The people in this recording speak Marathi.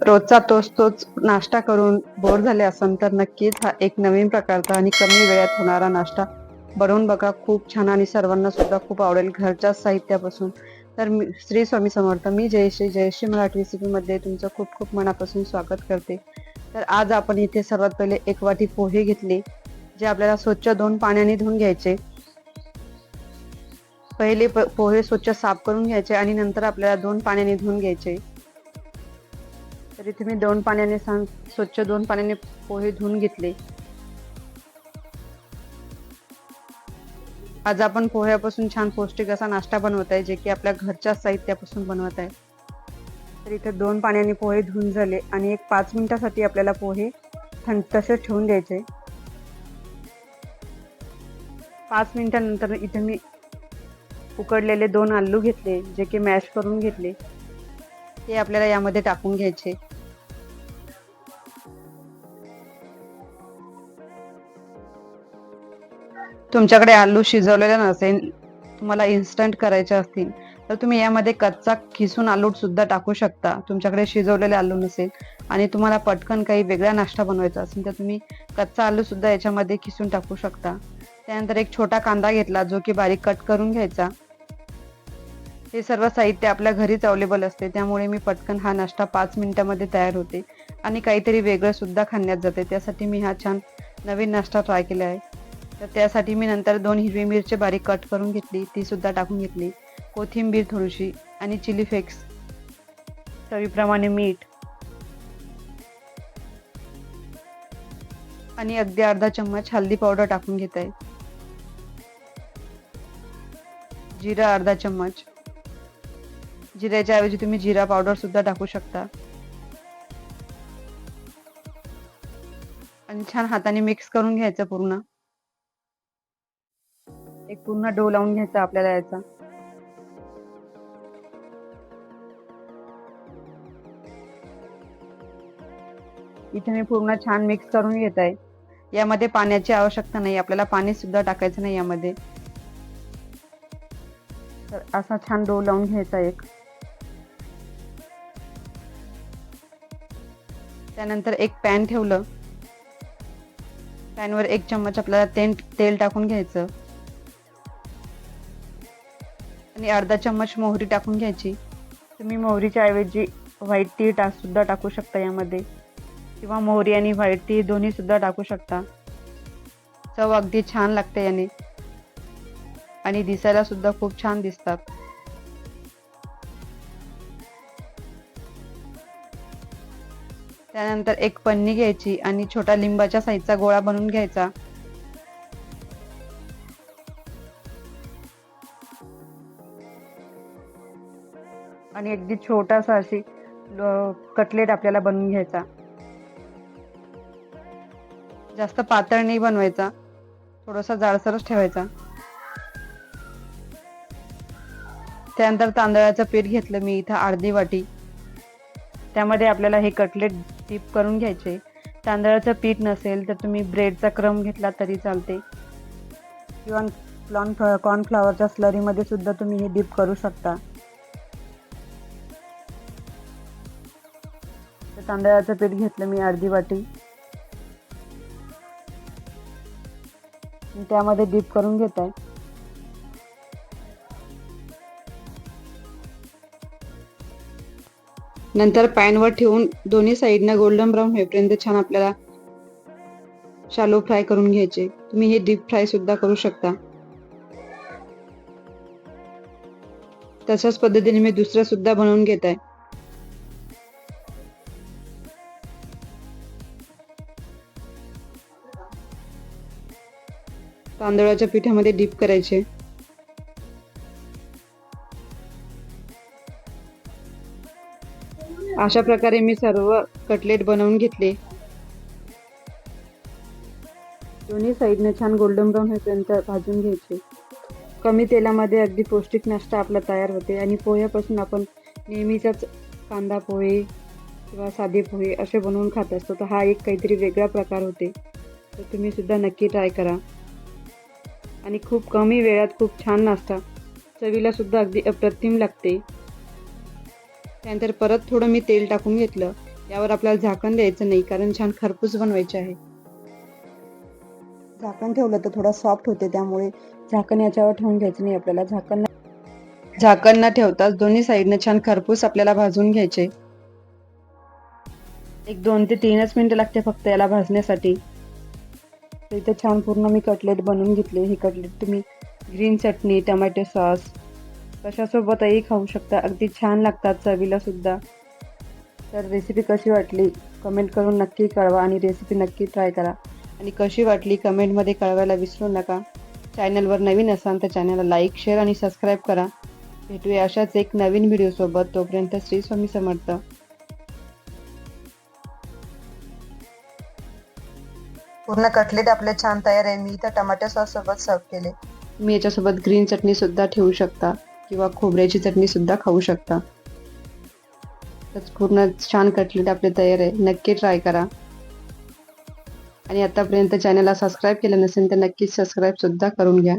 रोजचा तोच तोच नाश्ता करून बोर झाले असाल तर नक्कीच हा एक नवीन प्रकारचा आणि कमी वेळात होणारा नाश्ता बनवून बघा. खूप छान आणि सर्वांना सुद्धा खूप आवडेल घरच्याच साहित्यापासून. तर मी श्री स्वामी समर्थ मी जयश्री जयश्री मराठी रेसिपीमध्ये तुमचं खूप खूप मनापासून स्वागत करते. तर आज आपण इथे सर्वात पहिले एक वाटी पोहे घेतले जे आपल्याला स्वच्छ दोन पाण्याने धुवून घ्यायचे. पहिले प- पोहे स्वच्छ साफ करून घ्यायचे आणि नंतर आपल्याला दोन पाण्याने धुवून घ्यायचे. तर इथे मी दोन पाण्याने सांग स्वच्छ दोन पाण्याने पोहे धुवून घेतले. आज आपण पोह्यापासून छान पौष्टिक असा नाश्ता बनवत आहे जे की आपल्या घरच्या साहित्यापासून बनवत आहे. तर इथे दोन पाण्याने पोहे धुवून झाले आणि एक पाच मिनिटासाठी आपल्याला पोहे थंड तसेच ठेवून द्यायचे. पाच मिनिटानंतर इथे मी उकडलेले दोन आलू घेतले जे की मॅश करून घेतले. ते आपल्याला यामध्ये टाकून घ्यायचे. तुमच्याकडे आलू शिजवलेले नसेल तुम्हाला इन्स्टंट करायचे असतील तर तुम्ही यामध्ये कच्चा खिसून आलू सुद्धा टाकू शकता. तुमच्याकडे शिजवलेले आलू नसेल आणि तुम्हाला पटकन काही वेगळा नाश्ता बनवायचा असेल तर तुम्ही कच्चा आलू सुद्धा याच्यामध्ये खिसून टाकू शकता. त्यानंतर एक छोटा कांदा घेतला जो की बारीक कट करून घ्यायचा. हे सर्व साहित्य आपल्या घरीच अवेलेबल असते. त्यामुळे मी पटकन हा नाश्ता पाच मिनिटामध्ये तयार होते. आणि काहीतरी वेगळं सुद्धा खाण्यात जाते. त्यासाठी मी हा छान नवीन नाश्ता ट्राय केला आहे. तर त्यासाठी मी नंतर दोन हिरवी मिरची बारीक कट करून घेतली. ती सुद्धा टाकून घेतली. कोथिंबीर थोडीशी आणि चिली फ्लेक्स चवीप्रमाणे मीठ. आणि अगदी अर्धा चम्मच हल्दी पावडर टाकून घेत आहे. जिरा अर्धा चम्मच. जिऱ्याच्या ऐवजी तुम्ही जिरा पावडर सुद्धा टाकू शकता. आणि छान हाताने मिक्स करून घ्यायचं पूर्ण. एक पूर्ण डो लावून घ्यायचा आपल्याला याचा. इथे मी पूर्ण छान मिक्स करून घेत आहे यामध्ये पाण्याची आवश्यकता नाही आपल्याला पाणी सुद्धा टाकायचं नाही यामध्ये. तर असा छान डो लावून घ्यायचा एक. त्यानंतर एक पॅन ठेवलं. पॅनवर एक चम्मच आपल्याला तेल तेल टाकून घ्यायचं. आणि अर्धा चम्मच मोहरी टाकून घ्यायची. तुम्ही मोहरीच्या ऐवजी व्हाईट ती टा सुद्धा टाकू शकता यामध्ये. किंवा मोहरी आणि व्हाईट ती दोन्ही सुद्धा टाकू शकता. चव अगदी छान लागते याने. आणि दिसायला सुद्धा खूप छान दिसतात. त्यानंतर एक पन्नी घ्यायची आणि छोटा लिंबाच्या साईजचा गोळा बनवून घ्यायचा. आणि अगदी छोटासा अशी कटलेट आपल्याला बनवून घ्यायचा. जास्त पातळ नाही बनवायचा. थोडासा जाडसरच ठेवायचा. त्यानंतर तांदळाचं पीठ घेतलं मी इथं अर्धी वाटी. त्यामध्ये आपल्याला हे कटलेट डीप करून घ्यायचे. तांदळाचं पीठ नसेल तर तुम्ही ब्रेडचा क्रम घेतला तरी चालते. किंवा कॉर्न कॉर्नफ्लॉवरच्या स्लरीमध्ये सुद्धा तुम्ही हे डीप करू शकता. तर तांदळाचं पीठ घेतलं मी अर्धी वाटी. त्यामध्ये डीप करून घेत आहे नंतर पॅनवर ठेवून दोन्ही साईडनं गोल्डन ब्राऊन होईपर्यंत छान आपल्याला शालो फ्राय करून घ्यायचे. तुम्ही हे डीप फ्राय सुद्धा करू शकता. तशाच पद्धतीने मी दुसरं सुद्धा बनवून घेत आहे तांदळाच्या पिठामध्ये डीप करायचे. अशा प्रकारे मी सर्व कटलेट बनवून घेतले. दोन्ही साईडने छान गोल्डन ब्राऊन होईपर्यंत भाजून घ्यायचे. कमी तेलामध्ये अगदी पौष्टिक नाश्ता आपला तयार होते आणि पोह्यापासून आपण नेहमीचाच कांदा पोहे किंवा साधे पोहे असे बनवून खात असतो. तर हा एक काहीतरी वेगळा प्रकार होते. तर तुम्हीसुद्धा नक्की ट्राय करा. आणि खूप कमी वेळात खूप छान नाश्ता. चवीला सुद्धा अगदी अप्रतिम लागते. त्यानंतर परत थोडं मी तेल टाकून घेतलं. यावर आपल्याला झाकण द्यायचं नाही कारण छान खरपूस बनवायचे आहे. झाकण ठेवलं तर थोडा सॉफ्ट होते त्यामुळे झाकण याच्यावर ठेवून घ्यायचं नाही आपल्याला झाकण झाकण न ठेवताच दोन्ही साईडने छान खरपूस आपल्याला भाजून घ्यायचे. एक दोन ते तीनच मिनिटं लागते फक्त याला भाजण्यासाठी. तर इथे छान पूर्ण मी कटलेट बनवून घेतले. हे कटलेट तुम्ही ग्रीन चटणी टमॅटो सॉस कशासोबतही खाऊ शकता. अगदी छान लागतात चवीला सुद्धा. तर रेसिपी कशी वाटली? कमेंट करून नक्की कळवा आणि रेसिपी नक्की ट्राय करा. आणि कशी वाटली कमेंटमध्ये कळवायला विसरू नका. चॅनलवर नवीन असाल तर चॅनलला लाईक शेअर आणि सबस्क्राईब करा. भेटूया अशाच एक नवीन व्हिडिओसोबत तोपर्यंत श्री स्वामी समर्थ. पूर्ण कटलेट आपले छान तयार आहे. मी इथं टमाटर सॉस सोबत सर्व केले. तुम्ही याच्यासोबत ग्रीन चटणी सुद्धा ठेवू शकता. किंवा खोबऱ्याची चटणी सुद्धा खाऊ शकता. तर पूर्ण छान कटलेट आपले तयार आहे. नक्की ट्राय करा. आणि आतापर्यंत चॅनलला सबस्क्राईब केलं नसेल तर नक्कीच सबस्क्राईब सुद्धा करून घ्या.